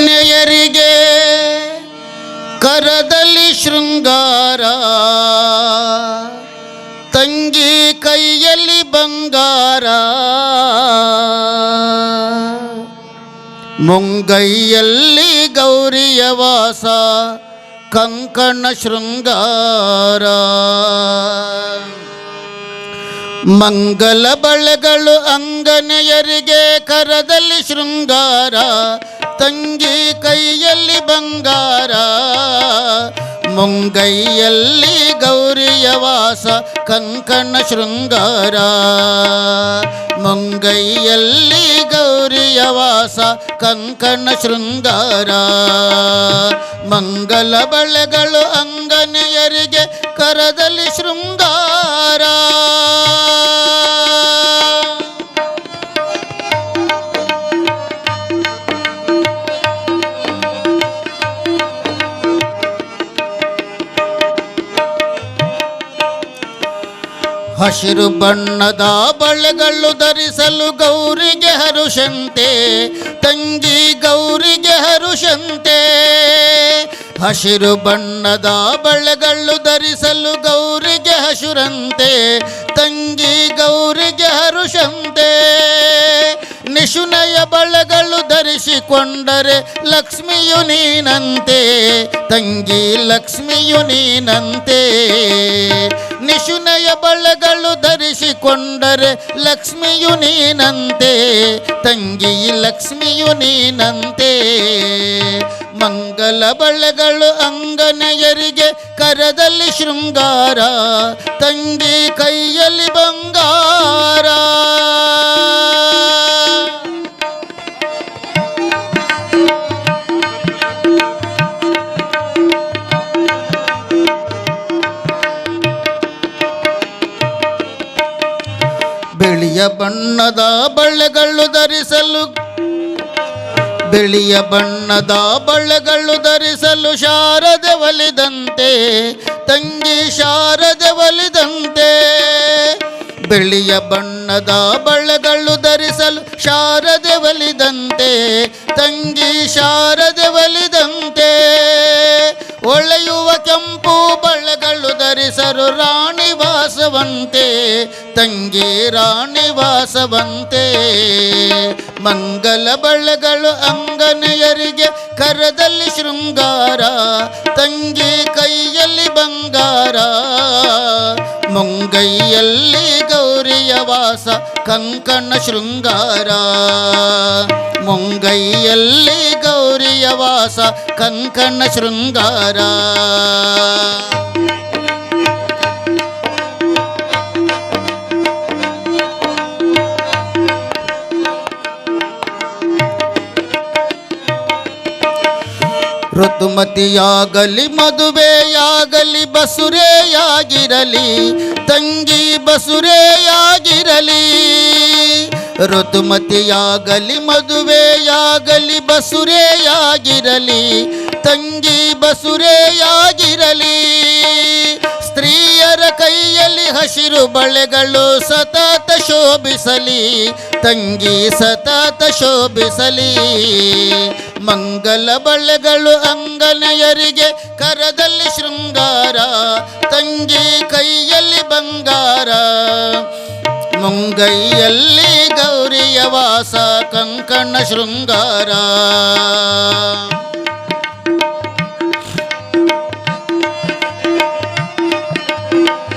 ಅಂಗನೆಯರಿಗೆ ಕರದಲ್ಲಿ ಶೃಂಗಾರ, ತಂಗಿ ಕೈಯಲ್ಲಿ ಬಂಗಾರ, ಮುಂಗೈಯಲ್ಲಿ ಗೌರಿಯ ವಾಸ, ಕಂಕಣ ಶೃಂಗಾರ. ಮಂಗಲ ಬಳೆಗಳು ಅಂಗನೆಯರಿಗೆ ಕರದಲ್ಲಿ ಶೃಂಗಾರ ತಂಗಿ ಕೈಯಲ್ಲಿ ಬಂಗಾರ, ಮುಂಗೈಯಲ್ಲಿ ಗೌರಿಯ ವಾಸ ಕಂಕಣ ಶೃಂಗಾರ. ಮುಂಗೈಯಲ್ಲಿ ಗೌರಿಯ ವಾಸ ಕಂಕಣ ಶೃಂಗಾರ. ಮಂಗಲ ಬಳೆಗಳು ಅಂಗನೆಯರಿಗೆ ಕರದಲ್ಲಿ ಶೃಂಗಾರ. ಹಸಿರು ಬಣ್ಣದ ಬಳೆಗಳು ಧರಿಸಲು ಗೌರಿಗೆ ಹರುಷಂತೆ, ತಂಗಿ ಗೌರಿಗೆ ಹರುಷಂತೆ. ಹಸಿರು ಬಣ್ಣದ ಬಳೆಗಳು ಧರಿಸಲು ಗೌರಿಗೆ ಹಸುರಂತೆ, ತಂಗಿ ಗೌರಿಗೆ ಹರುಷಂತೆ. ನಿಶುನಯ ಬಳೆಗಳು ಧರಿಸಿಕೊಂಡರೆ ಲಕ್ಷ್ಮಿಯು ನೀನಂತೆ, ತಂಗಿ ಲಕ್ಷ್ಮಿಯು ನೀನಂತೆ. ನಿಶುನಯ ಬಳೆಗಳು ಧರಿಸಿಕೊಂಡರೆ ಲಕ್ಷ್ಮಿಯು ನೀನಂತೆ ತಂಗಿ ಲಕ್ಷ್ಮಿಯು ನೀನಂತೆ. ಮಂಗಲ ಬಳೆಗಳು ಅಂಗನೆಯರಿಗೆ ಕರದಲ್ಲಿ ಶೃಂಗಾರ, ತಂಗಿ ಕೈಯಲ್ಲಿ ಬಂಗಾರ. ಬಣ್ಣದ ಬಳ್ಳೆಗಳು ಧರಿಸಲು, ಬಿಳಿಯ ಬಣ್ಣದ ಬಳ್ಳೆಗಳು ಧರಿಸಲು ಶಾರದೆ ಒಲಿದಂತೆ, ತಂಗಿ ಶಾರದೆ ಒಲಿದಂತೆ, ಬಿಳಿಯ ಬಣ್ಣದ ಬಳ್ಳೆಗಳು ಧರಿಸಲು ಶಾರದೆ ಒಲಿದಂತೆ, ತಂಗಿ ಶಾರದೆ ಒಲಿದಂತೆ. ಒಳೆಯುವ ಕೆಂಪು ಬಳ್ಳೆಗಳು ಧರಿಸಲು ರಾಣಿ ವಾಸವಂತೆ ತಂಗಿ ರಾಣಿ ವಾಸವಂತೆ. ಮಂಗಲ ಬಳಗಳು ಅಂಗನೆಯರಿಗೆ ಕರದಲ್ಲಿ ಶೃಂಗಾರ, ತಂಗಿ ಕೈಯಲ್ಲಿ ಬಂಗಾರ. ಮುಂಗೈಯಲ್ಲಿ ಗೌರಿಯ ವಾಸ, ಕಂಕಣ ಶೃಂಗಾರ. ಮುಂಗೈಯಲ್ಲಿ ಗೌರಿಯ ವಾಸ, ಕಂಕಣ ಶೃಂಗಾರ. ಋತುಮತಿಯಾಗಲಿ ಮದುವೆಯಾಗಲಿ ಬಸುರೆಯಾಗಿರಲಿ ತಂಗಿ ಬಸುರೆಯಾಗಿರಲಿ. ಋತುಮತಿಯಾಗಲಿ ಮದುವೆಯಾಗಲಿ ಬಸುರೆಯಾಗಿರಲಿ ತಂಗಿ ಬಸುರೆಯಾಗಿರಲಿ. ಸ್ತ್ರೀ ಹಸಿರು ಬಳೆಗಳು ಸತತ ಶೋಭಿಸಲಿ, ತಂಗಿ ಸತತ ಶೋಭಿಸಲಿ. ಮಂಗಲ ಬಳೆಗಳು ಅಂಗನೆಯರಿಗೆ ಕರದಲ್ಲಿ ಶೃಂಗಾರ, ತಂಗಿ ಕೈಯಲ್ಲಿ ಬಂಗಾರ. ಮುಂಗೈಯಲ್ಲಿ ಗೌರಿಯ ವಾಸ ಕಂಕಣ ಶೃಂಗಾರ.